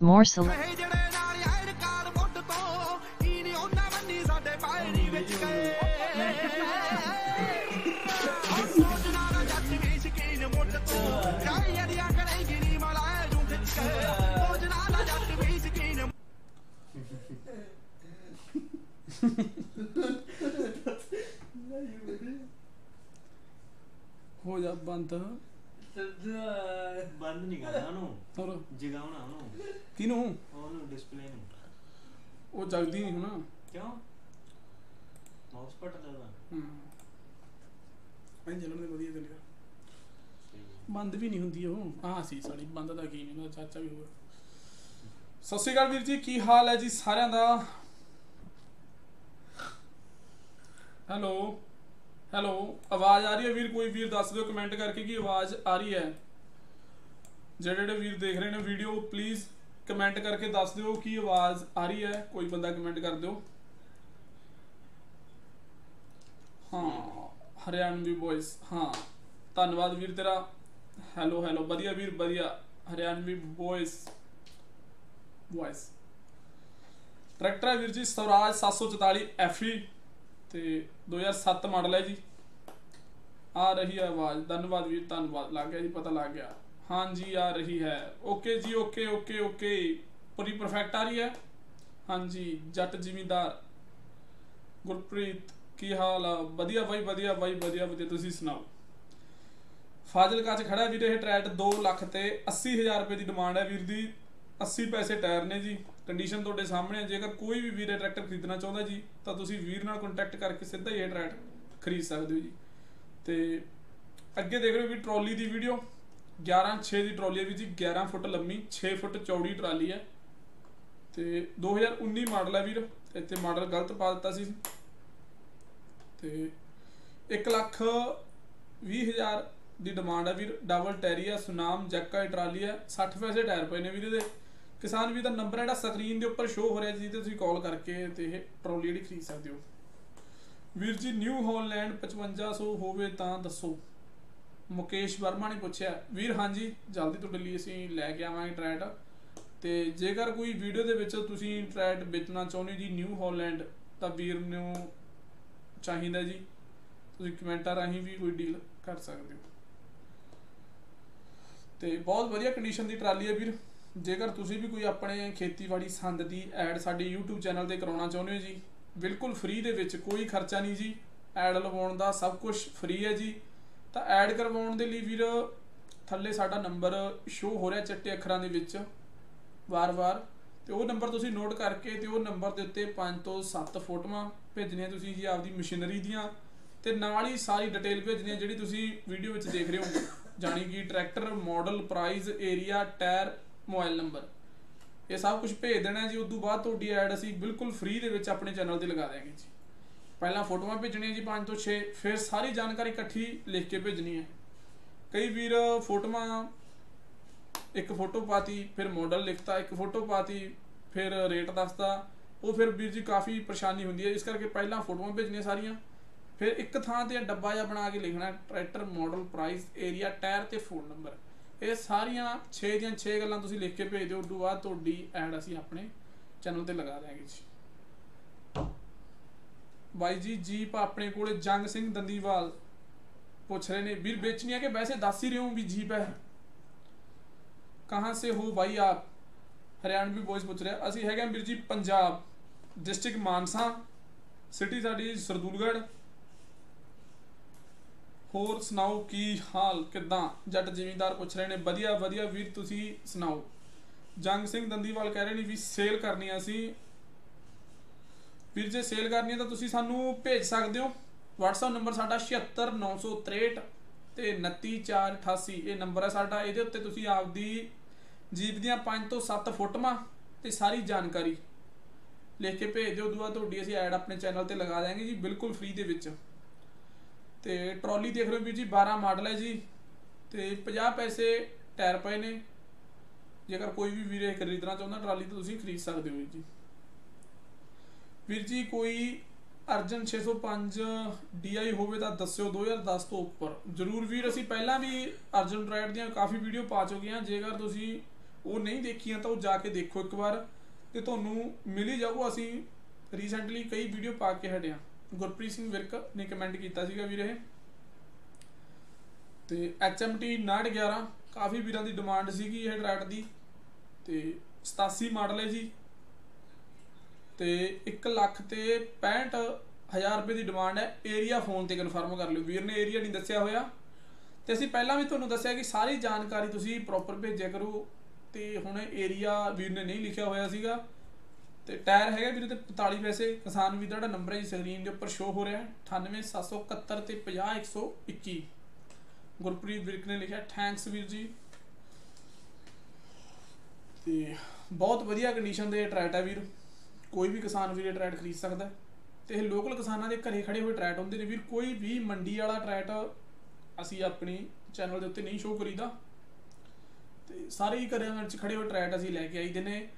More sele- ਇਹ ਜਿਹੜੇ ਨਾਲ ਬੰਦ ਬੰਦ ਨਹੀਂ ਕਰਨਾ ਉਹਨੂੰ। ਹੋਰ? ਜਗਾਉਣਾ ਉਹਨੂੰ। ਕਿਨੂੰ ਉਹਨੂੰ ਡਿਸਪਲੇ ਨੂੰ। ਉਹ ਜਗਦੀ ਨਹੀਂ ਹੁਣ ਕਿਉਂ? ਮਾਊਸ ਪਟ ਦੇਣਾ ਹੂੰ। ਐਂ ਚੱਲਣ ਦੇ ਵਧੀਆ ਚੱਲਿਆ। ਬੰਦ ਵੀ ਨਹੀਂ ਹੁੰਦੀ ਉਹ। ਆਹ ਸੀ ਸਾਲੀ ਬੰਦ ਦਾ ਕੀ ਨਹੀਂ ਚਾਚਾ ਵੀ ਸਤਿ ਸ਼੍ਰੀ ਅਕਾਲ ਵੀਰ ਜੀ ਕੀ ਹਾਲ ਹੈ ਜੀ ਸਾਰਿਆਂ ਦਾ? ਹੈਲੋ। ਹੈਲੋ, ਆਵਾਜ਼ ਆ ਰਹੀ ਹੈ ਵੀਰ? ਕੋਈ ਵੀਰ ਦੱਸ ਦਿਓ ਕਮੈਂਟ ਕਰਕੇ ਕਿ ਆਵਾਜ਼ ਆ ਰਹੀ ਹੈ? ਜਿਹੜੇ ਜਿਹੜੇ ਵੀਰ ਦੇਖ ਰਹੇ ਨੇ ਵੀਡੀਓ ਪਲੀਜ਼ ਕਮੈਂਟ ਕਰਕੇ ਦੱਸ ਦਿਓ ਕਿ ਆਵਾਜ਼ ਆ ਰਹੀ ਹੈ। ਕੋਈ ਬੰਦਾ ਕਮੈਂਟ ਕਰ ਦਿਓ। ਹਾਂ, ਹਰਿਆਣਵੀ ਵੌਇਸ ਹਾਂ। ਧੰਨਵਾਦ ਵੀਰ ਤੇਰਾ। ਹੈਲੋ ਹੈਲੋ, ਵਧੀਆ ਵੀਰ, ਵਧੀਆ। ਹਰਿਆਣਵੀ ਵੌਇਸ ਵੌਇਸ ਟਰੈਕਟਰ ਹੈ ਵੀਰ ਜੀ, ਸਵਰਾਜ 744 FE ਤੇ 2007 ਮਾਡਲ ਹੈ ਜੀ। ਆ ਰਹੀ ਹੈ ਆਵਾਜ਼। ਧੰਨਵਾਦ ਵੀਰ, ਧੰਨਵਾਦ। ਲੱਗ ਗਿਆ ਜੀ, ਪਤਾ ਲੱਗ ਗਿਆ। ਹਾਂਜੀ ਆ ਰਹੀ ਹੈ। ਓਕੇ ਜੀ, ਓਕੇ ਓਕੇ ਓਕੇ। ਪੂਰੀ ਪਰਫੈਕਟ ਆ ਰਹੀ ਹੈ। ਹਾਂਜੀ ਜੱਟ ਜਿਮੀਦਾਰ। ਗੁਰਪ੍ਰੀਤ, ਕੀ ਹਾਲ ਆ? ਵਧੀਆ ਬਾਈ ਵਧੀਆ ਬਾਈ, ਵਧੀਆ ਵਧੀਆ। ਤੁਸੀਂ ਸੁਣਾਓ? ਫਾਜ਼ਿਲਕਾ ਚ ਖੜਾ ਵੀਰ, ਇਹ ਟਰੈਟ 2 ਲੱਖ ਤੇ 80000 ਰੁਪਏ ਦੀ ਡਿਮਾਂਡ ਹੈ ਵੀਰ ਦੀ। 80 ਪੈਸੇ ਟਾਇਰ ਨੇ ਜੀ। ਕੰਡੀਸ਼ਨ ਤੁਹਾਡੇ ਸਾਹਮਣੇ ਹੈ ਜੇਕਰ ਕੋਈ ਵੀ ਵੀਰ ਇਹ ਟਰੈਕਟਰ ਖਰੀਦਣਾ ਚਾਹੁੰਦਾ ਜੀ, ਤਾਂ ਤੁਸੀਂ ਵੀਰ ਨਾਲ ਕੰਟੈਕਟ ਕਰਕੇ ਸਿੱਧਾ ਹੀ ਇਹ ਟਰੈਕਟਰ ਖਰੀਦ ਸਕਦੇ ਹੋ ਜੀ। ਤੇ ਅੱਗੇ ਦੇਖ ਰਹੇ ਹੋ ਵੀ ਟਰਾਲੀ ਦੀ ਵੀਡੀਓ 11 6 ਦੀ ਟਰਾਲੀ ਹੈ ਵੀ ਜੀ 11 ਫੁੱਟ ਲੰਮੀ 6 ਫੁੱਟ ਚੌੜੀ ਟਰਾਲੀ ਹੈ ਤੇ 2019 ਮਾਡਲ ਹੈ ਵੀਰ, ਇੱਥੇ ਮਾਡਲ ਗਲਤ ਪਾ ਦਿੱਤਾ ਸੀ। ਤੇ 1 ਲੱਖ 20 ਹਜ਼ਾਰ ਦੀ ਡਿਮਾਂਡ ਹੈ ਵੀਰ ਡਬਲ ਟੈਰੀ ਹੈ ਸੁਨਾਮ ਜੈਕਾ ਦੀ ਟਰਾਲੀ ਹੈ 60 ਪੈਸੇ ਟਾਇਰ ਪਏ ਨੇ ਵੀਰ ਇਹਦੇ। ਕਿਸਾਨ ਵੀ ਦਾ ਨੰਬਰ ਜਿਹੜਾ ਸਕਰੀਨ ਦੇ ਉੱਪਰ ਸ਼ੋ ਹੋ ਰਿਹਾ ਜਿਹਦੇ ਤੁਸੀਂ ਕਾਲ ਕਰਕੇ ਤੇ ਇਹ ਟਰਾਲੀ ਜਿਹੜੀ ਖਰੀਦ ਸਕਦੇ ਹੋ। ਵੀਰ ਜੀ ਨਿਊ ਹਾਲੈਂਡ 5500 ਹੋਵੇ ਤਾਂ ਦੱਸੋ। ਮੁਕੇਸ਼ ਵਰਮਾ ਨੇ ਪੁੱਛਿਆ, ਵੀਰ ਹਾਂਜੀ, ਜਲਦੀ ਤੁਹਾਡੇ ਲਈ ਅਸੀਂ ਲੈ ਕੇ ਆਵਾਂਗੇ ਟਰੈਟ ਤੇ ਜੇਕਰ ਕੋਈ ਵੀਡੀਓ ਦੇ ਵਿੱਚ ਤੁਸੀਂ ਟਰੈਟ ਵੇਚਣਾ ਚਾਹੁੰਦੇ ਹੋ ਜੀ ਨਿਊ ਹਾਲੈਂਡ ਤਾਂ ਵੀਰ ਨੂੰ ਚਾਹੀਦਾ ਜੀ। ਤੁਸੀਂ ਕਮੈਂਟਾਂ ਰਾਹੀਂ ਵੀ ਕੋਈ ਡੀਲ ਕਰ ਸਕਦੇ ਹੋ। ਤੇ ਬਹੁਤ ਵਧੀਆ ਕੰਡੀਸ਼ਨ ਦੀ ਟਰਾਲੀ ਹੈ ਵੀਰ। ਜੇਕਰ ਤੁਸੀਂ ਵੀ ਕੋਈ ਆਪਣੇ ਖੇਤੀਬਾੜੀ ਸੰਦ ਦੀ ਐਡ ਸਾਡੇ YouTube ਚੈਨਲ ਤੇ ਕਰਾਉਣਾ ਚਾਹੁੰਦੇ ਹੋ ਜੀ, ਬਿਲਕੁਲ ਫ੍ਰੀ ਦੇ ਵਿੱਚ ਕੋਈ ਖਰਚਾ ਨਹੀਂ ਜੀ। ਐਡ ਲਵਾਉਣ ਦਾ ਸਭ ਕੁਝ ਫ੍ਰੀ ਹੈ ਜੀ। ਤਾਂ ਐਡ ਕਰਵਾਉਣ ਦੇ ਲਈ ਵੀਰ, ਥੱਲੇ ਸਾਡਾ ਨੰਬਰ ਸ਼ੋ ਹੋ ਰਿਹਾ ਚਿੱਟੇ ਅੱਖਰਾਂ ਦੇ ਵਿੱਚ, ਵਾਰ-ਵਾਰ। ਤੇ ਉਹ ਨੰਬਰ ਤੁਸੀਂ ਨੋਟ ਕਰਕੇ ਤੇ ਉਹ ਨੰਬਰ ਦੇ ਉੱਤੇ 5 ਤੋਂ 7 ਫੋਟੋਆਂ ਭੇਜਣੀਆਂ ਤੁਸੀਂ ਜੀ ਆਪਦੀ ਮਸ਼ੀਨਰੀ ਦੀਆਂ। ਤੇ ਨਾਲ ਹੀ ਸਾਰੀ ਡਿਟੇਲ ਭੇਜਣੀ ਹੈ ਜਿਹੜੀ ਤੁਸੀਂ ਵੀਡੀਓ ਵਿੱਚ ਦੇਖ ਰਹੇ ਹੋ। ਜਾਣੀ ਕਿ tractor model price area tyre mobile number. ਇਹ ਸਭ ਕੁਝ ਭੇਜ ਦੇਣਾ ਜੀ ਉਸ ਤੋਂ ਬਾਅਦ ਤੁਹਾਡੀ ਐਡ ਅਸੀਂ ਬਿਲਕੁਲ ਫ੍ਰੀ ਦੇ ਵਿੱਚ ਆਪਣੇ ਚੈਨਲ ਤੇ ਲਗਾ ਦਿਆਂਗੇ ਜੀ। ਪਹਿਲਾਂ ਫੋਟੋਆਂ ਭੇਜਣੀਆਂ ਜੀ 5 ਤੋਂ 6 ਫਿਰ ਸਾਰੀ ਜਾਣਕਾਰੀ ਇਕੱਠੀ ਲਿਖ ਕੇ ਭੇਜਣੀ ਹੈ। ਕਈ ਵੀਰ ਫੋਟੋਆਂ ਇੱਕ ਫੋਟੋ ਪਾਤੀ, ਫਿਰ ਮਾਡਲ ਲਿਖਤਾ, ਇੱਕ ਫੋਟੋ ਪਾਤੀ, ਫਿਰ ਰੇਟ ਦੱਸਤਾ। ਉਹ ਫਿਰ ਵੀਰ ਜੀ ਕਾਫੀ ਪਰੇਸ਼ਾਨੀ ਹੁੰਦੀ ਹੈ, ਇਸ ਕਰਕੇ ਪਹਿਲਾਂ ਫੋਟੋਆਂ ਭੇਜਣੀਆਂ ਸਾਰੀਆਂ। ਫਿਰ ਇੱਕ ਥਾਂ ਤੇ ਡੱਬਾ ਜਿਹਾ ਬਣਾ ਕੇ ਲਿਖਣਾ, tractor model price area tyre ਤੇ ਫੋਨ ਨੰਬਰ ਇਹ ਸਾਰੀਆਂ 6 ਦੀਆਂ 6 ਗੱਲਾਂ ਤੁਸੀਂ ਲਿਖ ਕੇ ਭੇਜ ਦਿਓ। ਉਸ ਬਾਅਦ ਤੁਹਾਡੀ ਐਡ ਅਸੀਂ ਆਪਣੇ ਚੈਨਲ ਤੇ ਲਗਾ ਦਿਆਂਗੇ ਜੀ। ਬਾਈ ਜੀ, ਜੀਪ ਆਪਣੇ ਕੋਲੇ ਜੰਗ ਸਿੰਘ ਦੰਦੀਵਾਲ ਪੁੱਛ ਰਹੇ ਨੇ, ਵੀਰ ਵੇਚਣੀ ਹੈ ਕਿ ਵੈਸੇ ਦੱਸ ਹੀ ਰਹੇ ਹੋ ਵੀ ਜੀਪ ਹੈ? ਕਹਾਂ ਸੇ ਹੋ ਭਾਈ ਆਪ? ਹਰਿਆਣਵੀ ਬॉयਜ਼ ਪੁੱਛ ਰਿਹਾ। ਅਸੀਂ ਹੈਗੇ ਹਾਂ ਵੀਰ ਜੀ, ਪੰਜਾਬ ਡਿਸਟ੍ਰਿਕਟ ਮਾਨਸਾ ਸਿਟੀ ਸਾਡੀ ਸਰਦੂਲਗੜ੍ਹ। ਹੋਰ ਸੁਣਾਓ ਕੀ ਹਾਲ, ਕਿਦਾਂ? ਜੱਟ ਜ਼ਿਮੀਂਦਾਰ ਪੁੱਛ ਰਹੇ ਨੇ, ਵਧੀਆ ਵਧੀਆ ਵੀਰ ਤੁਸੀਂ ਸੁਣਾਓ। ਜੰਗ ਸਿੰਘ ਦੰਦੀਵਾਲ ਕਹਿ ਰਹੇ ਨੇ ਵੀ ਸੇਲ ਕਰਨੀ ਆ ਅਸੀਂ। ਵੀਰ ਜੇ ਸੇਲ ਕਰਨੀ ਹੈ ਤਾਂ ਤੁਸੀਂ ਸਾਨੂੰ ਭੇਜ ਸਕਦੇ ਹੋ। WhatsApp ਨੰਬਰ ਸਾਡਾ 76963 ਤੇ 29488 ਇਹ ਨੰਬਰ ਹੈ ਸਾਡਾ, ਇਹਦੇ ਉੱਤੇ ਤੁਸੀਂ ਆਪਦੀ ਜੀਪ ਦੀਆਂ 5 ਤੋਂ 7 ਫੋਟੋਆਂ ਤੇ ਸਾਰੀ ਜਾਣਕਾਰੀ ਲਿਖ ਕੇ ਭੇਜ ਦਿਓ। ਦੁਆ ਤੁਹਾਡੀ ਅਸੀਂ ਐਡ ਆਪਣੇ ਚੈਨਲ ਤੇ ਲਗਾ ਦਿਆਂਗੇ ਜੀ, ਬਿਲਕੁਲ ਫ੍ਰੀ ਦੇ ਵਿੱਚ। ਤੇ ਟਰਾਲੀ ਦੇਖ ਰਹੇ ਹੋ ਵੀਰ ਜੀ 12 ਮਾਡਲ ਹੈ ਜੀ ਤੇ 50 ਪੈਸੇ ਟਾਇਰ ਪਏ ਨੇ। ਜੇਕਰ ਕੋਈ ਵੀ ਵੀਰ ਖਰੀਦਣਾ ਚਾਹੁੰਦਾ, ਟਰਾਲੀ ਤਾਂ ਤੁਸੀਂ ਖਰੀਦ ਸਕਦੇ ਹੋ ਜੀ। ਵੀਰ ਜੀ, ਕੋਈ ਅਰਜਨ 605 DI ਹੋਵੇ ਤਾਂ ਦੱਸਿਓ 2010 ਤੋਂ ਉੱਪਰ। ਜਰੂਰ ਵੀਰ, ਅਸੀਂ ਪਹਿਲਾਂ ਵੀ ਅਰਜਨ ਟਰੈਡ ਦੀਆਂ ਕਾਫੀ ਵੀਡੀਓ ਪਾ ਚੁੱਕੇ ਹਾਂ। ਜੇਕਰ ਤੁਸੀਂ ਉਹ ਨਹੀਂ ਦੇਖੀਆਂ ਤਾਂ ਉਹ ਜਾ ਕੇ ਦੇਖੋ ਇੱਕ ਵਾਰ ਤੇ ਤੁਹਾਨੂੰ ਮਿਲ ਹੀ ਜਾਊ। ਅਸੀਂ ਰੀਸੈਂਟਲੀ ਕਈ ਵੀਡੀਓ ਪਾ ਕੇ ਹਟਿਆ ਗੁਰਪ੍ਰੀਤ ਸਿੰਘ ਵਿਰਕ ਨੇ ਕਮੈਂਟ ਕੀਤਾ ਸੀਗਾ ਵੀਰੇ ਤੇ HMT 911 ਕਾਫੀ ਵੀਰਾਂ ਦੀ ਡਿਮਾਂਡ ਸੀਗੀ ਇਹ ਟਰੈਕਟ ਦੀ। ਤੇ 87 ਮਾਡਲ ਹੈ ਜੀ। ਤੇ 1 ਲੱਖ ਤੇ 65000 ਰੁਪਏ ਦੀ ਡਿਮਾਂਡ ਹੈ। ਏਰੀਆ ਫੋਨ ਤੇ ਕਨਫਰਮ ਕਰ ਲਿਓ। ਵੀਰ ਨੇ ਏਰੀਆ ਨਹੀਂ ਦੱਸਿਆ ਹੋਇਆ। ਤੇ ਅਸੀਂ ਪਹਿਲਾਂ ਵੀ ਤੁਹਾਨੂੰ ਦੱਸਿਆ ਕਿ ਸਾਰੀ ਜਾਣਕਾਰੀ ਤੁਸੀਂ ਪ੍ਰੋਪਰ ਭੇਜਿਆ ਕਰੋ। ਤੇ ਹੁਣ ਏਰੀਆ ਵੀਰ ਨੇ ਨਹੀਂ ਲਿਖਿਆ ਹੋਇਆ ਸੀਗਾ। ਤੇ ਟਾਇਰ ਹੈਗਾ ਵੀਰੇ ਤੇ 45 ਪੈਸੇ। ਕਿਸਾਨ ਵੀਰ ਦਾ ਜਿਹੜਾ ਨੰਬਰ ਹੈ ਸਕਰੀਨ ਦੇ ਉੱਪਰ ਸ਼ੋ ਹੋ ਰਿਹਾ ਹੈ। 98771 ਤੇ 50121 ਗੁਰਪ੍ਰੀਤ ਵਿਰਕ ਨੇ ਲਿਖਿਆ ਥੈਂਕਸ ਵੀਰ ਜੀ। ਤੇ ਬਹੁਤ ਵਧੀਆ ਕੰਡੀਸ਼ਨ ਦੇ ਟਰੈਟ ਹੈ ਵੀਰ। ਕੋਈ ਵੀ ਕਿਸਾਨ ਵੀਰ ਇਹ ਟਰੈਟ ਖਰੀਦ ਸਕਦਾ ਹੈ। ਤੇ ਇਹ ਲੋਕਲ ਕਿਸਾਨਾਂ ਦੇ ਘਰੇ ਖੜੇ ਹੋਏ ਟਰੈਟ ਹੁੰਦੇ ਨੇ ਵੀਰ। ਕੋਈ ਵੀ ਮੰਡੀ ਵਾਲਾ ਟਰੈਟ ਅਸੀਂ ਆਪਣੀ ਚੈਨਲ ਦੇ ਉੱਤੇ ਨਹੀਂ ਸ਼ੋਅ ਕਰੀਦਾ। ਤੇ ਸਾਰੇ ਹੀ ਘਰਾਂ ਵਿੱਚ ਖੜੇ ਹੋਏ ਟਰੈਟ ਅਸੀਂ ਲੈ ਕੇ ਆਈਦੇ ਨੇ।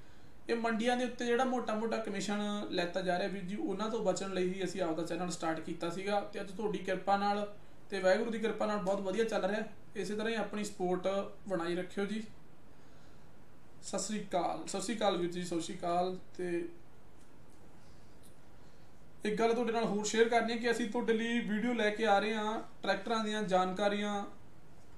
ਇਹ ਮੰਡੀਆਂ ਦੇ ਉੱਤੇ ਜਿਹੜਾ ਮੋਟਾ-ਮੋਟਾ ਕਮਿਸ਼ਨ ਲੈਤਾ ਜਾ ਰਿਹਾ ਵੀਰ ਜੀ, ਉਹਨਾਂ ਤੋਂ ਬਚਣ ਲਈ ਹੀ ਅਸੀਂ ਆਪਦਾ ਚੈਨਲ ਸਟਾਰਟ ਕੀਤਾ ਸੀਗਾ ਤੇ ਅੱਜ ਤੁਹਾਡੀ ਕਿਰਪਾ ਨਾਲ ਤੇ ਵਾਹਿਗੁਰੂ ਦੀ ਕਿਰਪਾ ਨਾਲ ਬਹੁਤ ਵਧੀਆ ਚੱਲ ਰਿਹਾ। ਇਸੇ ਤਰ੍ਹਾਂ ਹੀ ਆਪਣੀ ਸਪੋਰਟ ਬਣਾਈ ਰੱਖਿਓ ਜੀ। ਸਤਿ ਸ੍ਰੀ ਅਕਾਲ, ਸਤਿ ਸ੍ਰੀ ਅਕਾਲ ਵੀਰ ਜੀ, ਸਤਿ ਸ੍ਰੀ ਅਕਾਲ ਤੇ ਇੱਕ ਗੱਲ ਤੁਹਾਡੇ ਨਾਲ ਹੋਰ ਸ਼ੇਅਰ ਕਰਨੀ ਹੈ ਕਿ ਅਸੀਂ ਤੁਹਾਡੇ ਲਈ ਵੀਡੀਓ ਲੈ ਕੇ ਆ ਰਹੇ ਹਾਂ, ਟਰੈਕਟਰਾਂ ਦੀਆਂ ਜਾਣਕਾਰੀਆਂ,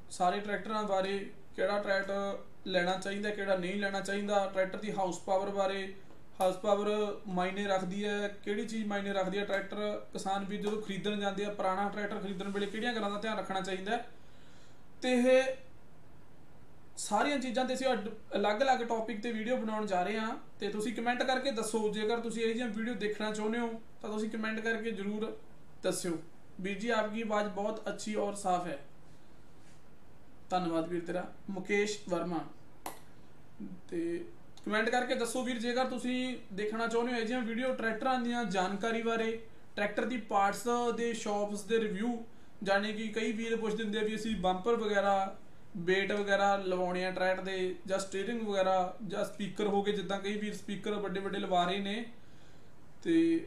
ਸਾਰੇ ਟਰੈਕਟਰਾਂ ਬਾਰੇ ਕਿਹੜਾ ਟਰੈਕਟਰ ਲੈਣਾ ਚਾਹੀਦਾ, ਕਿਹੜਾ ਨਹੀਂ ਲੈਣਾ ਚਾਹੀਦਾ, ਟਰੈਕਟਰ ਦੀ ਹਾਊਸ ਪਾਵਰ ਬਾਰੇ ਹਾਊਸ ਪਾਵਰ ਮਾਇਨੇ ਰੱਖਦੀ ਹੈ, ਕਿਹੜੀ ਚੀਜ਼ ਮਾਇਨੇ ਰੱਖਦੀ ਹੈ? ਟਰੈਕਟਰ ਕਿਸਾਨ ਵੀ ਜਦੋਂ ਖਰੀਦਣ ਜਾਂਦੇ ਆ, ਪੁਰਾਣਾ ਟਰੈਕਟਰ ਖਰੀਦਣ ਵੇਲੇ ਕਿਹੜੀਆਂ ਗੱਲਾਂ ਦਾ ਧਿਆਨ ਰੱਖਣਾ ਚਾਹੀਦਾ ਹੈ? ਤੇ ਇਹ ਸਾਰੀਆਂ ਚੀਜ਼ਾਂ ਤੇ ਅਸੀਂ ਅਲੱਗ-ਅਲੱਗ ਟੌਪਿਕ ਤੇ ਵੀਡੀਓ ਬਣਾਉਣ ਜਾ ਰਹੇ ਹਾਂ। ਤੇ ਤੁਸੀਂ ਕਮੈਂਟ ਕਰਕੇ ਦੱਸੋ, ਜੇਕਰ ਤੁਸੀਂ ਇਹ ਜਿਹੀਆਂ ਵੀਡੀਓ ਦੇਖਣਾ ਚਾਹੁੰਦੇ ਹੋ, ਤਾਂ ਤੁਸੀਂ ਕਮੈਂਟ ਕਰਕੇ ਜਰੂਰ ਦੱਸਿਓ। ਵੀਰ ਜੀ, ਆਪਕੀ ਆਵਾਜ਼ ਬਹੁਤ ਅੱਛੀ ਔਰ ਸਾਫ਼ ਹੈ। ਧੰਨਵਾਦ ਵੀਰ ਤੇਰਾ, ਮੁਕੇਸ਼ ਵਰਮਾ। ਤੇ ਕਮੈਂਟ ਕਰਕੇ ਦੱਸੋ ਵੀਰ, ਜੇਕਰ ਤੁਸੀਂ ਦੇਖਣਾ ਚਾਹੁੰਦੇ ਹੋ ਇਹ ਜਿਹੀਆਂ ਵੀਡੀਓ ਟਰੈਕਟਰਾਂ ਦੀਆਂ ਜਾਣਕਾਰੀ ਬਾਰੇ ਟਰੈਕਟਰ ਦੀ ਪਾਰਟਸ ਦੇ ਸ਼ਾਪਸ ਦੇ ਰਿਵਿਊ ਜਾਣੇ ਕਿ ਕਈ ਵੀਰ ਪੁੱਛ ਦਿੰਦੇ ਆ ਵੀ ਅਸੀਂ ਬੰਪਰ ਵਗੈਰਾ ਬੇਟ ਵਗੈਰਾ ਲਵਾਉਣੇ ਆ ਟਰੈਕਟਰ ਦੇ, ਜਾਂ ਸਟੀਅਰਿੰਗ ਵਗੈਰਾ, ਜਾਂ ਸਪੀਕਰ ਹੋ ਗਏ, ਜਿੱਦਾਂ ਕਈ ਵੀਰ ਸਪੀਕਰ ਵੱਡੇ ਵੱਡੇ ਲਵਾ ਰਹੇ ਨੇ, ਤੇ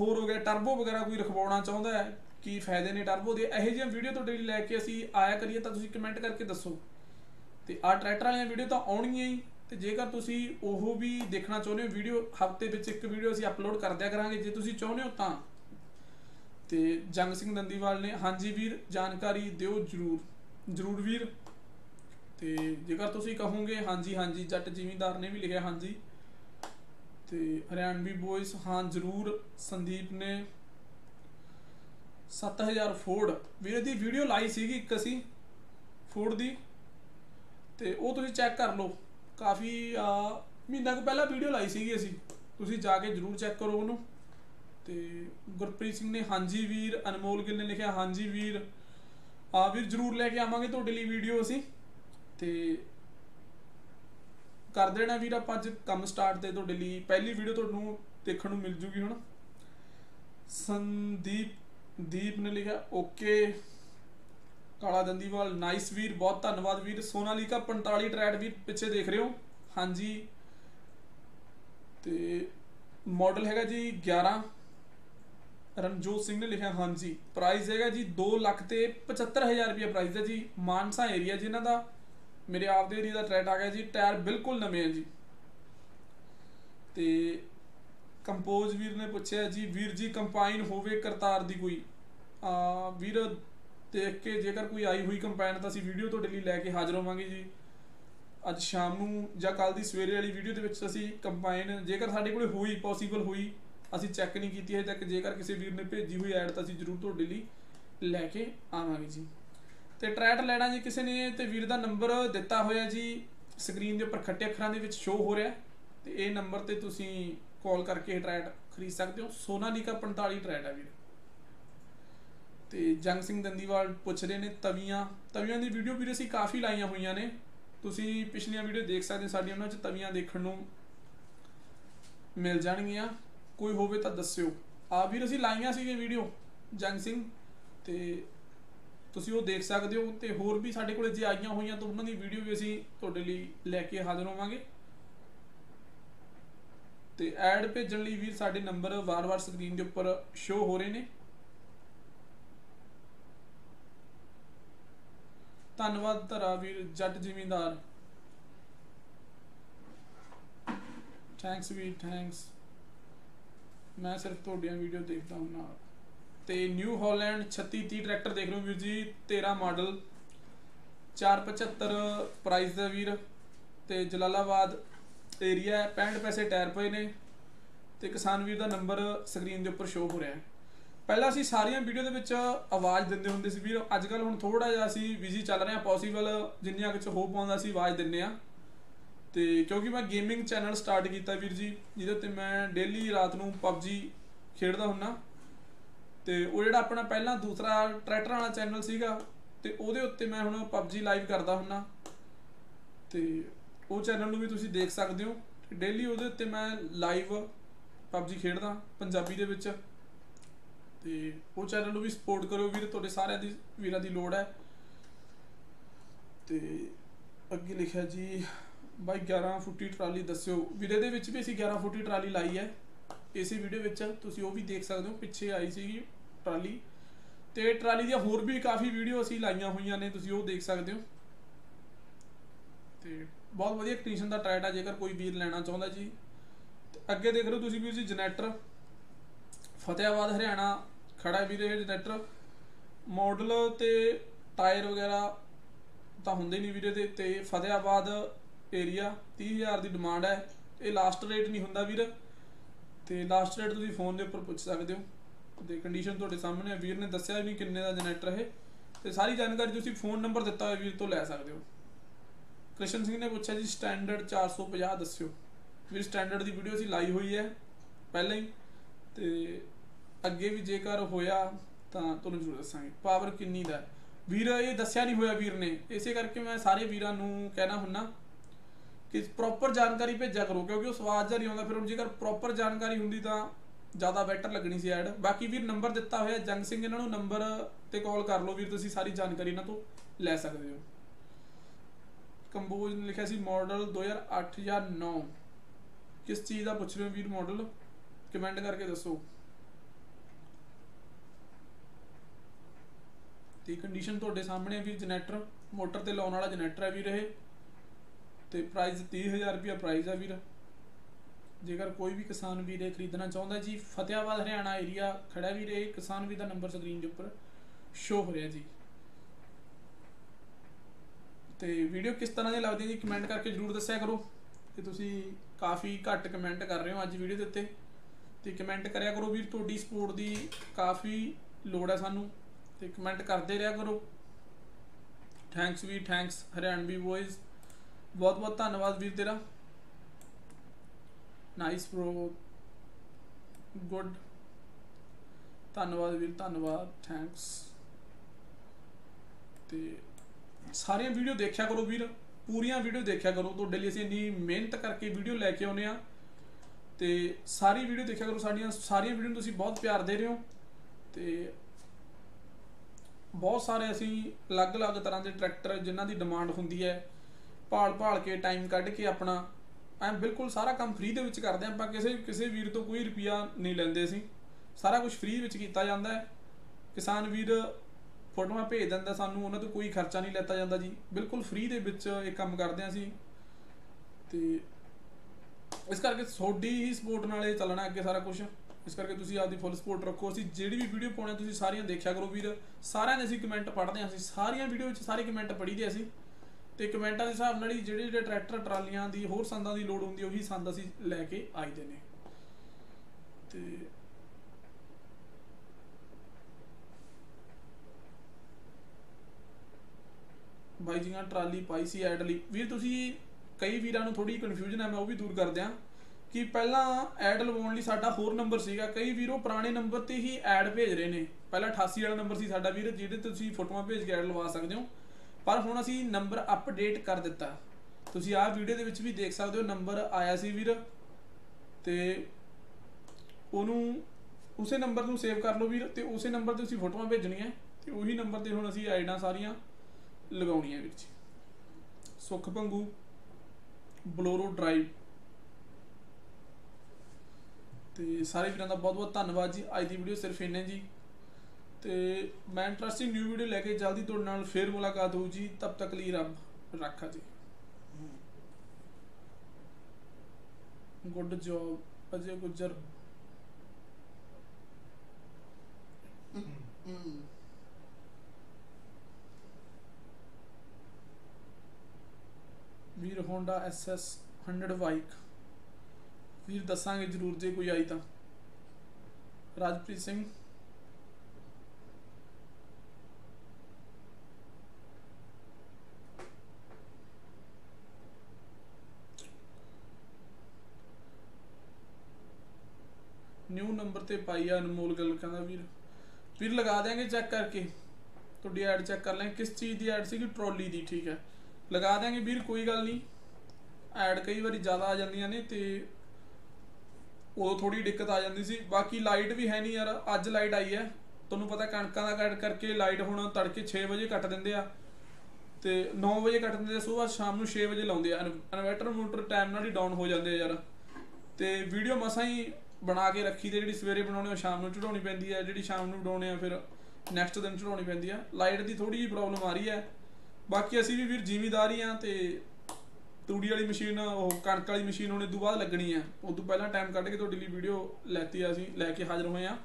ਹੋਰ ਹੋ ਗਿਆ ਟਰਬੋ ਵਗੈਰਾ ਕੋਈ ਰਖਵਾਉਣਾ ਚਾਹੁੰਦਾ ਹੈ ਕੀ ਫਾਇਦੇ ਨੇ ਟਰਬੋ ਦੇ? ਇਹੋ ਜਿਹੀਆਂ ਵੀਡੀਓ ਤੁਹਾਡੇ ਲਈ ਲੈ ਕੇ ਅਸੀਂ ਆਇਆ ਕਰੀਏ ਤਾਂ ਤੁਸੀਂ ਕਮੈਂਟ ਕਰਕੇ ਦੱਸੋ। ਤੇ ਆ ਟਰੈਕਟਰ ਵਾਲੀਆਂ ਵੀਡੀਓ ਤਾਂ ਆਉਣਗੀਆਂ ਹੀ। ਤੇ ਜੇਕਰ ਤੁਸੀਂ ਉਹ ਵੀ ਦੇਖਣਾ ਚਾਹੁੰਦੇ ਹੋ ਵੀਡੀਓ ਹਫ਼ਤੇ ਵਿੱਚ ਇੱਕ ਵੀਡੀਓ ਅਸੀਂ ਅਪਲੋਡ ਕਰ ਦਿਆ ਕਰਾਂਗੇ। ਜੇ ਤੁਸੀਂ ਚਾਹੁੰਦੇ ਹੋ ਤਾਂ। ਤੇ ਜੰਗ ਸਿੰਘ ਦੰਦੀਵਾਲ ਨੇ, ਹਾਂਜੀ ਵੀਰ, ਜਾਣਕਾਰੀ ਦਿਓ ਜਰੂਰ। ਜਰੂਰ ਵੀਰ। ਤੇ ਜੇਕਰ ਤੁਸੀਂ ਕਹੋਗੇ, ਹਾਂਜੀ ਹਾਂਜੀ, ਜੱਟ ਜ਼ਿਮੀਂਦਾਰ ਨੇ ਵੀ ਲਿਖਿਆ ਹਾਂਜੀ। ਤੇ ਹਰਿਆਣਵੀ ਬੋਇਸ ਹਾਂ, ਜਰੂਰ। ਸੰਦੀਪ ਨੇ 7000 ਫੋਰਡ। ਵੀਰੇ ਦੀ ਵੀਡੀਓ ਲਾਈ ਸੀਗੀ ਇੱਕ ਅਸੀਂ ਫੋਰਡ ਦੀ। ਤੇ ਉਹ ਤੁਸੀਂ ਚੈੱਕ ਕਰ ਲਓ। ਕਾਫੀ ਆ, ਮਹੀਨਾ ਕੁ ਪਹਿਲਾਂ ਵੀਡੀਓ ਲਾਈ ਸੀਗੀ ਅਸੀਂ। ਤੁਸੀਂ ਜਾ ਕੇ ਜਰੂਰ ਚੈੱਕ ਕਰੋ ਉਹਨੂੰ। ਤੇ ਗੁਰਪ੍ਰੀਤ ਸਿੰਘ ਨੇ ਹਾਂਜੀ ਵੀਰ ਅਨਮੋਲ ਗਿੱਲ ਨੇ ਲਿਖਿਆ ਹਾਂਜੀ ਵੀਰ। ਆ ਵੀਰ ਜਰੂਰ ਲੈ ਕੇ ਆਵਾਂਗੇ ਤੁਹਾਡੇ ਲਈ ਵੀਡੀਓ ਅਸੀਂ। ਤੇ ਕਰ ਦੇਣਾ ਵੀਰ ਆਪਾਂ ਅੱਜ ਕੰਮ ਸਟਾਰਟ ਤੇ ਤੁਹਾਡੇ ਲਈ ਪਹਿਲੀ ਵੀਡੀਓ ਤੁਹਾਨੂੰ ਦੇਖਣ ਨੂੰ ਮਿਲ ਜੂਗੀ ਹੁਣ। ਸੰਦੀਪ ਦੀਪ ਨੇ ਲਿਖਿਆ, ਓਕੇ। ਕਾਲਾ ਦੰਦੀਵਾਲ ਨਾਈਸ ਵੀਰ, ਬਹੁਤ ਧੰਨਵਾਦ ਵੀਰ। ਸੋਨਾਲੀਕਾ 45 ਟਰੈਡ ਵੀਰ, ਪਿੱਛੇ ਦੇਖ ਰਹੇ ਹੋ। ਹਾਂਜੀ। ਤੇ ਮਾਡਲ ਹੈਗਾ ਜੀ 11 ਰਣਜੋਤ ਸਿੰਘ ਨੇ ਲਿਖਿਆ, ਹਾਂਜੀ। ਪ੍ਰਾਈਸ ਹੈਗਾ ਜੀ 2 ਲੱਖ ਤੇ 75000 ਰੁਪਏ ਪ੍ਰਾਈਸ ਹੈ ਜੀ। ਮਾਨਸਾ ਏਰੀਆ ਜੀ ਇਹਨਾਂ ਦਾ। ਮੇਰੇ ਆਪ ਦੇ ਏਰੀਆ ਦਾ ਟਰੈਟ ਆ ਗਿਆ ਜੀ। ਟਾਇਰ ਬਿਲਕੁਲ ਨਵੇਂ ਆ ਜੀ। ਤੇ ਕੰਪੋਜ਼ ਵੀਰ ਨੇ ਪੁੱਛਿਆ ਜੀ, ਵੀਰ ਜੀ, ਕੰਪਾਈਨ ਹੋਵੇ ਕਰਤਾਰ ਦੀ ਕੋਈ। ਆ, ਵੀਰ, ਦੇਖ ਕੇ ਜੇਕਰ ਕੋਈ ਆਈ ਹੋਈ ਕੰਪਾਈਨ ਤਾਂ ਅਸੀਂ ਵੀਡੀਓ ਤੁਹਾਡੇ ਲਈ ਲੈ ਕੇ ਹਾਜ਼ਰ ਹੋਵਾਂਗੇ ਜੀ। ਅੱਜ ਸ਼ਾਮ ਨੂੰ ਜਾਂ ਕੱਲ ਦੀ ਸਵੇਰੇ ਵਾਲੀ ਵੀਡੀਓ ਦੇ ਵਿੱਚ ਅਸੀਂ ਕੰਪਾਈਨ, ਜੇਕਰ ਸਾਡੇ ਕੋਲੇ ਹੋਈ, ਪੋਸੀਬਲ ਹੋਈ, ਅਸੀਂ ਚੈੱਕ ਨਹੀਂ ਕੀਤੀ ਹਜੇ ਤੱਕ, ਜੇਕਰ ਕਿਸੇ ਵੀਰ ਨੇ ਭੇਜੀ ਹੋਈ ਐਡ ਤਾਂ ਅਸੀਂ ਜ਼ਰੂਰ ਤੁਹਾਡੇ ਲਈ ਲੈ ਕੇ ਆਵਾਂਗੇ ਜੀ। ਤੇ ਟਰੈਟ ਲੈਣਾ ਜੀ ਕਿਸੇ ਨੇ, ਤੇ ਵੀਰ ਦਾ ਨੰਬਰ ਦਿੱਤਾ ਹੋਇਆ ਜੀ, ਸਕਰੀਨ ਦੇ ਉੱਪਰ ਖੱਟੇ ਅੱਖਰਾਂ ਦੇ ਵਿੱਚ ਸ਼ੋ ਹੋ ਰਿਹਾ। ਤੇ ਇਹ ਨੰਬਰ ਤੇ ਤੁਸੀਂ ਕਾਲ ਕਰਕੇ ਇਹ ਟਰੈਟ ਖਰੀਦ ਸਕਦੇ ਹੋ। ਸੋਨਾਲੀਕਾ 45 ਟਰੈਟ ਹੈ ਵੀਰ। ਤੇ ਜੰਗ ਸਿੰਘ ਦੰਦੀਵਾਲ ਪੁੱਛ ਰਹੇ ਨੇ ਤਵੀਆਂ। ਤਵੀਆਂ ਦੀ ਵੀਡੀਓ ਵੀਰ ਅਸੀਂ ਕਾਫੀ ਲਾਈਆਂ ਹੋਈਆਂ ਨੇ। ਤੁਸੀਂ ਪਿਛਲੀਆਂ ਵੀਡੀਓ ਦੇਖ ਸਕਦੇ ਹੋ, ਸਾਡੀਆਂ ਉਹਨਾਂ 'ਚ ਤਵੀਆਂ ਦੇਖਣ ਨੂੰ ਮਿਲ ਜਾਣਗੀਆਂ। ਕੋਈ ਹੋਵੇ ਤਾਂ ਦੱਸਿਓ। ਆ ਵੀਰ ਅਸੀਂ ਲਾਈਆਂ ਸੀਗੀਆਂ ਵੀਡੀਓ ਜੰਗ ਸਿੰਘ। ਤੇ ਤੁਸੀਂ ਉਹ ਦੇਖ ਸਕਦੇ ਹੋ ਤੇ ਹੋਰ ਵੀ ਸਾਡੇ ਕੋਲੇ ਜੇ ਆਈਆਂ ਹੋਈਆਂ ਤਾਂ ਉਹਨਾਂ ਦੀ ਵੀਡੀਓ ਵੀ ਅਸੀਂ ਤੁਹਾਡੇ ਲਈ ਲੈ ਕੇ ਹਾਜ਼ਰ ਹੋਵਾਂਗੇ। ਤੇ ਐਡ ਭੇਜਣ ਲਈ ਵੀਰ ਸਾਡੇ ਨੰਬਰ ਵਾਰ-ਵਾਰ ਸਕਰੀਨ ਦੇ ਉੱਪਰ ਸ਼ੋ ਹੋ ਰਹੇ ਨੇ। ਧੰਨਵਾਦ ਧਰਾ ਜੱਟ ਜ਼ਿਮੀਂਦਾਰ। ਥੈਂਕਸ ਵੀ ਥੈਂਕਸ ਮੈਂ ਸਿਰਫ ਤੁਹਾਡੀਆਂ ਵੀਡੀਓ ਦੇਖਦਾ ਹੁੰਨਾ ਤੇ ਨਿਊ ਹਾਲੈਂਡ 3630 ਟਰੈਕਟਰ ਦੇਖ ਰਹੇ ਹੋ ਵੀਰ ਜੀ 13 ਮਾਡਲ 475 ਪ੍ਰਾਈਸ ਦਾ ਵੀਰ। ਤੇ ਜਲਾਲਾਬਾਦ ਏਰੀਆ 65 ਪੈਸੇ ਟਾਇਰ ਪਏ ਨੇ ਤੇ ਕਿਸਾਨ ਵੀਰ ਦਾ ਨੰਬਰ ਸਕਰੀਨ ਦੇ ਉੱਪਰ ਸ਼ੋਅ ਹੋ ਰਿਹਾ ਹੈ। ਪਹਿਲਾਂ ਅਸੀਂ ਸਾਰੀਆਂ ਵੀਡੀਓ ਦੇ ਵਿੱਚ ਆਵਾਜ਼ ਦਿੰਦੇ ਹੁੰਦੇ ਸੀ ਵੀਰ ਅੱਜ ਕੱਲ ਹੁਣ ਥੋੜਾ ਜਿਹਾ ਅਸੀਂ ਬਿਜ਼ੀ ਚੱਲ ਰਹੇ ਹਾਂ ਪੋਸੀਬਲ ਜਿੰਨੀਆਂ ਕੁ ਹੋ ਪਾਉਂਦਾ ਅਸੀਂ ਆਵਾਜ਼ ਦਿੰਨੇ ਆ ਤੇ ਕਿਉਂਕਿ ਮੈਂ ਗੇਮਿੰਗ ਚੈਨਲ ਸਟਾਰਟ ਕੀਤਾ ਵੀਰ ਜੀ, ਜਿਹਦੇ ਉੱਤੇ ਮੈਂ ਡੇਲੀ ਰਾਤ ਨੂੰ PUBG ਖੇਡਦਾ ਹੁੰਨਾ ਤੇ ਉਹ ਜਿਹੜਾ ਆਪਣਾ ਪਹਿਲਾਂ ਦੂਸਰਾ ਟਰੈਕਟਰ ਵਾਲਾ ਚੈਨਲ ਸੀਗਾ, ਤੇ ਉਹਦੇ ਉੱਤੇ ਮੈਂ ਹੁਣ PUBG ਲਾਈਵ ਕਰਦਾ ਹੁੰਨਾ ਤੇ ਉਹ ਚੈਨਲ ਨੂੰ ਵੀ ਤੁਸੀਂ ਦੇਖ ਸਕਦੇ ਹੋ। ਡੇਲੀ ਉਹਦੇ ਉੱਤੇ ਮੈਂ ਲਾਈਵ ਪਬਜੀ ਖੇਡਦਾ, ਪੰਜਾਬੀ ਦੇ ਵਿੱਚ। ਤੇ ਉਹ ਚੈਨਲ ਨੂੰ ਵੀ ਸਪੋਰਟ ਕਰੋ ਵੀਰ, ਤੁਹਾਡੇ ਸਾਰਿਆਂ ਦੀ, ਵੀਰਾਂ ਦੀ ਲੋੜ ਹੈ। ਤੇ ਅੱਗੇ ਲਿਖਿਆ ਜੀ, ਬਾਈ 11 ਫੁੱਟੀ ਟਰਾਲੀ ਦੱਸਿਓ। ਵੀਰੇ ਦੇ ਵਿੱਚ ਵੀ ਅਸੀਂ 11 ਫੁੱਟੀ ਟਰਾਲੀ ਲਾਈ ਹੈ। ਇਸੇ ਵੀਡੀਓ ਵਿੱਚ ਤੁਸੀਂ ਉਹ ਵੀ ਦੇਖ ਸਕਦੇ ਹੋ, ਪਿੱਛੇ ਆਈ ਸੀਗੀ ਟਰਾਲੀ। ਤੇ ਟਰਾਲੀ ਦੀਆਂ ਹੋਰ ਵੀ ਕਾਫੀ ਵੀਡੀਓ ਅਸੀਂ ਲਾਈਆਂ ਹੋਈਆਂ ਨੇ, ਤੁਸੀਂ ਉਹ ਦੇਖ ਸਕਦੇ ਹੋ। ਤੇ ਬਹੁਤ ਵਧੀਆ ਕੰਡੀਸ਼ਨ ਦਾ ਟਾਇਰ ਆ, ਜੇਕਰ ਕੋਈ ਵੀਰ ਲੈਣਾ ਚਾਹੁੰਦਾ ਜੀ। ਤੇ ਅੱਗੇ ਦੇਖ ਰਹੇ ਤੁਸੀਂ ਵੀਰ ਜੀ ਜਨਰੇਟਰ। ਫਤਿਆਬਾਦ, ਹਰਿਆਣਾ ਖੜਾ ਵੀਰੇ ਵੀਰ ਇਹ ਜਨਰੇਟਰ। ਮਾਡਲ ਤੇ ਟਾਇਰ ਵਗੈਰਾ ਤਾਂ ਹੁੰਦੇ ਨਹੀਂ ਵੀਰੇ ਦੇ ਤੇ ਫਤਿਆਬਾਦ ਏਰੀਆ 30000 ਦੀ ਡਿਮਾਂਡ ਹੈ। ਇਹ ਲਾਸਟ ਰੇਟ ਨਹੀਂ ਹੁੰਦਾ ਵੀਰ। ਤੇ ਲਾਸਟ ਰੇਟ ਤੁਸੀਂ ਫੋਨ ਦੇ ਉੱਪਰ ਪੁੱਛ ਸਕਦੇ ਹੋ। ਤੇ ਕੰਡੀਸ਼ਨ ਤੁਹਾਡੇ ਸਾਹਮਣੇ ਹੈ ਵੀਰ ਨੇ ਦੱਸਿਆ ਵੀ ਕਿੰਨੇ ਦਾ ਜਨਰੇਟਰ ਇਹ ਤੇ ਸਾਰੀ ਜਾਣਕਾਰੀ ਤੁਸੀਂ ਫੋਨ ਨੰਬਰ ਦਿੱਤਾ ਹੋਇਆ ਵੀਰ ਤੋਂ ਲੈ ਸਕਦੇ ਹੋ। ਕ੍ਰਿਸ਼ਨ ਸਿੰਘ ਨੇ ਪੁੱਛਿਆ ਜੀ ਸਟੈਂਡਰਡ 450 ਦੱਸਿਓ। ਵੀਰ ਸਟੈਂਡਰਡ ਦੀ ਵੀਡੀਓ ਅਸੀਂ ਲਾਈ ਹੋਈ ਹੈ, ਪਹਿਲਾਂ ਹੀ। ਤੇ ਅੱਗੇ ਵੀ ਜੇਕਰ ਹੋਇਆ ਤਾਂ ਤੁਹਾਨੂੰ ਜ਼ਰੂਰ ਦੱਸਾਂਗੇ। ਪਾਵਰ ਕਿੰਨੀ ਦਾ ਵੀਰ, ਇਹ ਦੱਸਿਆ ਨਹੀਂ ਹੋਇਆ ਵੀਰ ਨੇ। ਇਸੇ ਕਰਕੇ ਮੈਂ ਸਾਰੇ ਵੀਰਾਂ ਨੂੰ ਕਹਿਣਾ ਹੁੰਨਾ ਕਿ ਪ੍ਰੋਪਰ ਜਾਣਕਾਰੀ ਭੇਜਿਆ ਕਰੋ, ਕਿਉਂਕਿ ਉਹ ਸਵਾਦ ਜਿਹਾ ਨਹੀਂ ਆਉਂਦਾ। ਫਿਰ ਹੁਣ ਜੇਕਰ ਪ੍ਰੋਪਰ ਜਾਣਕਾਰੀ ਹੁੰਦੀ ਤਾਂ ਜ਼ਿਆਦਾ ਬੈਟਰ ਲੱਗਣੀ ਸੀ ਐਡ ਬਾਕੀ ਵੀਰ ਨੰਬਰ ਦਿੱਤਾ ਹੋਇਆ, ਜੰਗ ਸਿੰਘ ਇਹਨਾਂ ਨੂੰ ਨੰਬਰ ਤੇ ਕਾਲ ਕਰ ਲਓ। ਵੀਰ, ਤੁਸੀਂ ਸਾਰੀ ਜਾਣਕਾਰੀ ਇਹਨਾਂ ਤੋਂ ਲੈ ਸਕਦੇ ਹੋ। ਕੰਬੋਜ ਨੇ ਲਿਖਿਆ ਸੀ ਮਾਡਲ 2008 ਜਾਂ 9 ਕਿਸ ਚੀਜ਼ ਦਾ ਪੁੱਛ ਰਹੇ ਹੋ ਵੀਰ ਮਾਡਲ ਕਮੈਂਟ ਕਰਕੇ ਦੱਸੋ। ਤੇ ਕੰਡੀਸ਼ਨ ਤੁਹਾਡੇ ਸਾਹਮਣੇ ਵੀ ਵੀਰ ਜਨਰੇਟਰ। ਮੋਟਰ ਤੇ ਲਾਉਣ ਵਾਲਾ ਜਨਰੇਟਰ ਹੈ ਵੀਰ ਇਹ। ਤੇ ਪ੍ਰਾਈਸ 30000 ਰੁਪਿਆ ਪ੍ਰਾਈਸ ਹੈ ਵੀਰ। ਜੇਕਰ ਕੋਈ ਵੀ ਕਿਸਾਨ ਵੀਰ ਇਹ ਖਰੀਦਣਾ ਚਾਹੁੰਦਾ ਜੀ, ਫਤਿਆਬਾਦ, ਹਰਿਆਣਾ ਏਰੀਆ ਖੜਾ ਵੀਰ ਇਹ। ਕਿਸਾਨ ਵੀਰ ਦਾ ਨੰਬਰ ਸਕਰੀਨ ਦੇ ਉੱਪਰ ਸ਼ੋ ਹੋ ਰਿਹਾ ਜੀ। ਤੇ ਵੀਡੀਓ ਕਿਸ ਤਰ੍ਹਾਂ ਦੀ ਲੱਗਦੀ ਜੀ? ਕਮੈਂਟ ਕਰਕੇ ਜਰੂਰ ਦੱਸਿਆ ਕਰੋ। ਕਿ ਤੁਸੀਂ ਕਾਫੀ ਘੱਟ ਕਮੈਂਟ ਕਰ ਰਹੇ ਹੋ ਅੱਜ ਵੀਡੀਓ ਦੇ ਉੱਤੇ। ਤੇ ਕਮੈਂਟ ਕਰਿਆ ਕਰੋ ਵੀਰ, ਤੁਹਾਡੀ ਸਪੋਰਟ ਦੀ ਕਾਫੀ ਲੋੜ ਹੈ ਸਾਨੂੰ। ਤੇ ਕਮੈਂਟ ਕਰਦੇ ਰਿਹਾ ਕਰੋ। ਥੈਂਕਸ ਵੀ ਥੈਂਕਸ ਹਰਿਆਣਵੀ ਬॉयਜ਼ ਬਹੁਤ ਬਹੁਤ ਧੰਨਵਾਦ ਵੀਰ ਤੇਰਾ। ਨਾਈਸ ਬ్రో ਗੁੱਡ ਧੰਨਵਾਦ ਵੀਰ, ਧੰਨਵਾਦ ਥੈਂਕਸ ਤੇ ਸਾਰੀਆਂ ਵੀਡੀਓ ਦੇਖਿਆ ਕਰੋ ਵੀਰ, ਪੂਰੀਆਂ ਵੀਡੀਓ ਦੇਖਿਆ ਕਰੋ। ਤੁਹਾਡੇ ਲਈ ਅਸੀਂ ਇੰਨੀ ਮਿਹਨਤ ਕਰਕੇ ਵੀਡੀਓ ਲੈ ਕੇ ਆਉਨੇ ਆ ਤੇ ਸਾਰੀ ਵੀਡੀਓ ਦੇਖਿਆ ਕਰੋ, ਸਾਡੀਆਂ ਸਾਰੀਆਂ ਵੀਡੀਓ ਨੂੰ ਤੁਸੀਂ ਬਹੁਤ ਪਿਆਰ ਦੇ ਰਹੇ ਹੋ। ਤੇ ਬਹੁਤ ਸਾਰੇ ਅਸੀਂ ਅਲੱਗ-ਅਲੱਗ ਤਰ੍ਹਾਂ ਦੇ ਟਰੈਕਟਰ ਜਿਨ੍ਹਾਂ ਦੀ ਡਿਮਾਂਡ ਹੁੰਦੀ ਹੈ, ਭਾਲ-ਭਾਲ ਕੇ ਟਾਈਮ ਕੱਢ ਕੇ ਆਪਣਾ, ਐਂ ਬਿਲਕੁਲ ਸਾਰਾ ਕੰਮ ਫ੍ਰੀ ਦੇ ਵਿੱਚ ਕਰਦੇ ਹਾਂ। ਆਪਾਂ ਕਿਸੇ ਕਿਸੇ ਵੀਰ ਤੋਂ ਕੋਈ ਰੁਪਿਆ ਨਹੀਂ ਲੈਂਦੇ ਅਸੀਂ। ਸਾਰਾ ਕੁਝ ਫ੍ਰੀ ਵਿੱਚ ਕੀਤਾ ਜਾਂਦਾ ਹੈ। ਕਿਸਾਨ ਵੀਰ ਫੋਟੋਆਂ ਭੇਜ ਦਿੰਦਾ ਸਾਨੂੰ ਉਹਨਾਂ ਤੋਂ ਕੋਈ ਖਰਚਾ ਨਹੀਂ ਲੈਤਾ ਜਾਂਦਾ ਜੀ। ਬਿਲਕੁਲ ਫ੍ਰੀ ਦੇ ਵਿੱਚ ਇਹ ਕੰਮ ਕਰਦੇ ਹਾਂ ਅਸੀਂ। ਤੇ ਇਸ ਕਰਕੇ ਤੁਹਾਡੀ ਹੀ ਸਪੋਰਟ ਨਾਲ ਇਹ ਚੱਲਣਾ ਅੱਗੇ ਸਾਰਾ ਕੁਝ ਇਸ ਕਰਕੇ ਤੁਸੀਂ ਆਪਦੀ ਫੁੱਲ ਸਪੋਰਟ ਰੱਖੋ। ਅਸੀਂ ਜਿਹੜੀ ਵੀ ਵੀਡੀਓ ਪਾਉਣੀ ਤੁਸੀਂ ਸਾਰੀਆਂ ਦੇਖਿਆ ਕਰੋ ਵੀਰ। ਸਾਰਿਆਂ ਦੇ ਅਸੀਂ ਕਮੈਂਟ ਪੜ੍ਹਦੇ ਹਾਂ। ਅਸੀਂ ਸਾਰੀਆਂ ਵੀਡੀਓ ਵਿੱਚ ਸਾਰੇ ਕਮੈਂਟ ਪੜ੍ਹੀਦੇ ਅਸੀਂ। ਤੇ ਕਮੈਂਟਾਂ ਦੇ ਹਿਸਾਬ ਨਾਲ ਹੀ ਜਿਹੜੇ ਜਿਹੜੇ ਟਰੈਕਟਰ ਟਰਾਲੀਆਂ ਦੀ, ਹੋਰ ਸੰਦਾਂ ਦੀ ਲੋੜ ਹੁੰਦੀ ਉਹੀ ਸੰਦ ਅਸੀਂ ਲੈ ਕੇ ਆਈਦੇ ਨੇ। ਤੇ ਬਾਈ ਜੀਆਂ ਟਰਾਲੀ ਪਾਈ ਸੀ ਐਡ ਲਈ। ਵੀਰ, ਤੁਸੀਂ ਕਈ ਵੀਰਾਂ ਨੂੰ ਥੋੜੀ ਕਨਫਿਊਜ਼ਨ ਹੈ, ਮੈਂ ਉਹ ਵੀ ਦੂਰ ਕਰ ਦਿਆਂ। ਕਿ ਪਹਿਲਾਂ ਐਡ ਲਵਾਉਣ ਲਈ ਸਾਡਾ ਹੋਰ ਨੰਬਰ ਸੀਗਾ। ਕਈ ਵੀਰੋ ਪੁਰਾਣੇ ਨੰਬਰ ਤੇ ਹੀ ਐਡ ਭੇਜ ਰਹੇ ਨੇ। ਪਹਿਲਾਂ 88 ਵਾਲਾ ਨੰਬਰ ਸੀ ਸਾਡਾ ਵੀਰ, ਜਿਹਦੇ ਤੇ ਤੁਸੀਂ ਫੋਟੋਆਂ ਭੇਜ ਕੇ ਐਡ ਲਵਾ ਸਕਦੇ ਹੋ। ਪਰ ਹੁਣ ਅਸੀਂ ਨੰਬਰ ਅਪਡੇਟ ਕਰ ਦਿੱਤਾ। ਤੁਸੀਂ ਆਹ ਵੀਡੀਓ ਦੇ ਵਿੱਚ ਵੀ ਦੇਖ ਸਕਦੇ ਹੋ ਨੰਬਰ ਆਇਆ ਸੀ ਵੀਰ। ਤੇ ਉਹਨੂੰ ਉਸੇ ਨੰਬਰ ਨੂੰ ਸੇਵ ਕਰ ਲਓ ਵੀਰ, ਤੇ ਉਸੇ ਨੰਬਰ ਤੇ ਤੁਸੀਂ ਫੋਟੋਆਂ ਭੇਜਣੀਆਂ। ਤੇ ਉਹੀ ਨੰਬਰ ਤੇ ਹੁਣ ਅਸੀਂ ਐਡਾਂ ਸਾਰੀਆਂ। ਲਗਾਉਣੀਆਂ ਵੀਰ ਜੀ। ਸੁਖ ਭੰਗੂ ਬਲੋਰੋ ਡਰਾਈਵ ਤੇ ਸਾਰੇ ਵੀਰਾਂ ਦਾ ਬਹੁਤ ਬਹੁਤ ਧੰਨਵਾਦ ਜੀ। ਅੱਜ ਦੀ ਵੀਡੀਓ ਸਿਰਫ ਇੰਨੇ ਜੀ। ਤੇ ਮੈਂ ਇੰਟਰਸਟਿੰਗ ਨਿਊ ਵੀਡੀਓ ਲੈ ਕੇ ਜਲਦੀ ਤੁਹਾਡੇ ਨਾਲ ਫੇਰ ਮੁਲਾਕਾਤ ਹੋਊ ਜੀ। ਤਬ ਤੱਕ ਲਈ ਰੱਬ ਰੱਖਾ ਜੀ। ਗੁੱਡ ਜੌਬ ਅਜੇ ਗੁੱਜਰ ਵੀਰ ਹੋਂਡਾ ਐਸਐਸ 100 ਬਾਈਕ ਵੀਰ ਦੱਸਾਂਗੇ ਜਰੂਰ ਜੇ ਕੋਈ ਆਈ ਤਾਂ। ਰਾਜਪ੍ਰੀਤ ਸਿੰਘ। ਨਿਊ ਨੰਬਰ ਤੇ ਪਾਈ ਆ ਅਨਮੋਲ ਗੱਲ, ਕਹਿੰਦਾ ਵੀਰ। ਵੀਰ ਲਗਾ ਦਿਆਂਗੇ ਚੈੱਕ ਕਰਕੇ। ਤੁਹਾਡੀ ਐਡ ਚੈੱਕ ਕਰ ਲਾਂਗੇ। ਕਿਸ ਚੀਜ਼ ਦੀ ਐਡ ਸੀਗੀ? ਟਰੋਲੀ ਦੀ, ਠੀਕ ਹੈ। ਲਗਾ ਦਿਆਂਗੇ ਵੀਰ, ਕੋਈ ਗੱਲ ਨਹੀਂ। ਐਡ ਕਈ ਵਾਰੀ ਜ਼ਿਆਦਾ ਆ ਜਾਂਦੀਆਂ ਨੇ ਤੇ ਉਦੋਂ ਥੋੜੀ ਦਿੱਕਤ ਆ ਜਾਂਦੀ ਸੀ। ਬਾਕੀ ਲਾਈਟ ਵੀ ਹੈ ਨਹੀਂ ਯਾਰ, ਅੱਜ ਲਾਈਟ ਆਈ ਹੈ। ਤੁਹਾਨੂੰ ਪਤਾ ਕਣਕਾਂ ਦਾ ਕੱਟ ਕਰਕੇ ਲਾਈਟ ਹੁਣ ਤੜਕੇ 6 ਵਜੇ ਕੱਟ ਦਿੰਦੇ ਆ ਤੇ 9 ਵਜੇ ਕੱਟ ਦਿੰਦੇ ਆ, ਸਵੇਰ ਸ਼ਾਮ ਨੂੰ 6 ਵਜੇ ਲਾਉਂਦੇ ਆ। ਇਨਵਰਟਰ ਮੋਟਰ ਟਾਈਮ ਨਾਲ ਹੀ ਡਾਊਨ ਹੋ ਜਾਂਦੇ ਆ ਯਾਰ। ਤੇ ਵੀਡੀਓ ਮਸਾਂ ਹੀ ਬਣਾ ਕੇ ਰੱਖੀ ਤੇ ਜਿਹੜੀ ਸਵੇਰੇ ਬਣਾਉਣੀ ਉਹ ਸ਼ਾਮ ਨੂੰ ਚੜਾਉਣੀ ਪੈਂਦੀ ਹੈ ਜਿਹੜੀ ਸ਼ਾਮ ਨੂੰ ਬਣਾਉਣੇ ਆ, ਫਿਰ ਨੈਕਸਟ ਦਿਨ ਚੜਾਉਣੀ ਪੈਂਦੀ ਆ। ਲਾਈਟ ਦੀ ਥੋੜੀ ਜਿਹੀ ਪ੍ਰੋਬਲਮ ਆ ਰਹੀ ਹੈ। ਬਾਕੀ ਅਸੀਂ ਵੀ ਵੀਰ ਜ਼ਿਮੀਦਾਰ ਹੀ ਆ ਤੇ ਤੂੜੀ ਵਾਲੀ ਮਸ਼ੀਨ, ਉਹ ਕਣਕ ਵਾਲੀ ਮਸ਼ੀਨ ਹੁਣ ਇਦੋਂ ਬਾਅਦ ਲੱਗਣੀ ਆ। ਉਸ ਤੋਂ ਪਹਿਲਾਂ ਟਾਈਮ ਕੱਢ ਕੇ ਤੁਹਾਡੇ ਲਈ ਵੀਡੀਓ ਲੈਤੀ ਆ ਅਸੀਂ, ਲੈ ਕੇ ਹਾਜ਼ਰ ਹੋਏ ਆ।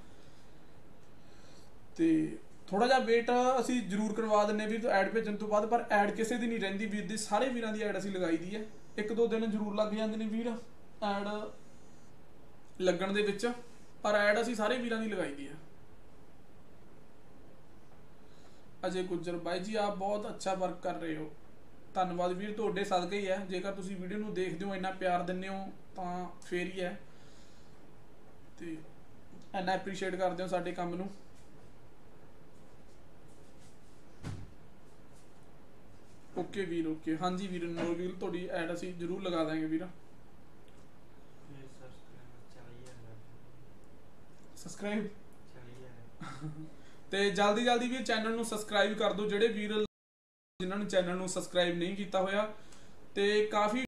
ਤੇ ਥੋੜਾ ਜਿਹਾ ਵੇਟ ਅਸੀਂ ਜ਼ਰੂਰ ਕਰਵਾ ਦਿੰਨੇ ਵੀਰ ਐਡ ਭੇਜਣ ਤੋਂ ਬਾਅਦ, ਪਰ ਐਡ ਕਿਸੇ ਦੀ ਨਹੀਂ ਰਹਿੰਦੀ ਵੀਰ ਦੀ, ਸਾਰੇ ਵੀਰਾਂ ਦੀ ਐਡ ਅਸੀਂ ਲਗਾਈ ਦੀ ਹੈ ਇੱਕ ਦੋ ਦਿਨ ਜ਼ਰੂਰ ਲੱਗ ਜਾਂਦੇ ਨੇ ਵੀਰ ਐਡ ਲੱਗਣ ਦੇ ਵਿੱਚ, ਪਰ ਐਡ ਅਸੀਂ ਸਾਰੇ ਵੀਰਾਂ ਦੀ ਲਗਾਈ ਦੀ ਹੈ ਅਜੇ ਗੁੱਜਰ ਬਾਈ ਜੀ, ਆਪ ਬਹੁਤ ਅੱਛਾ ਵਰਕ ਕਰ ਰਹੇ ਹੋ। ਧੰਨਵਾਦ ਵੀਰ ਤੁਹਾਡੇ ਸਦਕੇ ਹੀ ਹੈ। ਜੇਕਰ ਤੁਸੀਂ ਵੀਡੀਓ ਨੂੰ ਦੇਖਦੇ ਹੋ ਇੰਨਾ ਪਿਆਰ ਦਿੰਦੇ ਹੋ ਤਾਂ ਫੇਰ ਹੀ ਹੈ। ਤੇ ਇੰਨਾ ਐਪਰੀਸ਼ੀਏਟ ਕਰਦੇ ਹੋ ਸਾਡੇ ਕੰਮ ਨੂੰ। ਓਕੇ ਵੀਰ ਓਕੇ ਹਾਂਜੀ ਵੀਰ ਨੋਰ ਵੀਰ ਤੁਹਾਡੀ ਐਡ ਅਸੀਂ ਜ਼ਰੂਰ ਲਗਾ ਦਾਂਗੇ ਵੀਰ। ਸਬਸਕ੍ਰਾਈਬ ਤੇ ਜਲਦੀ ਜਲਦੀ ਵੀ ਚੈਨਲ ਨੂੰ ਸਬਸਕ੍ਰਾਈਬ ਕਰ ਦਿਓ। ਜਿਹੜੇ ਵੀਰ ਜਿਨ੍ਹਾਂ ਨੇ ਚੈਨਲ ਨੂੰ ਸਬਸਕ੍ਰਾਈਬ ਨਹੀਂ ਕੀਤਾ ਹੋਇਆ ਤੇ ਕਾਫੀ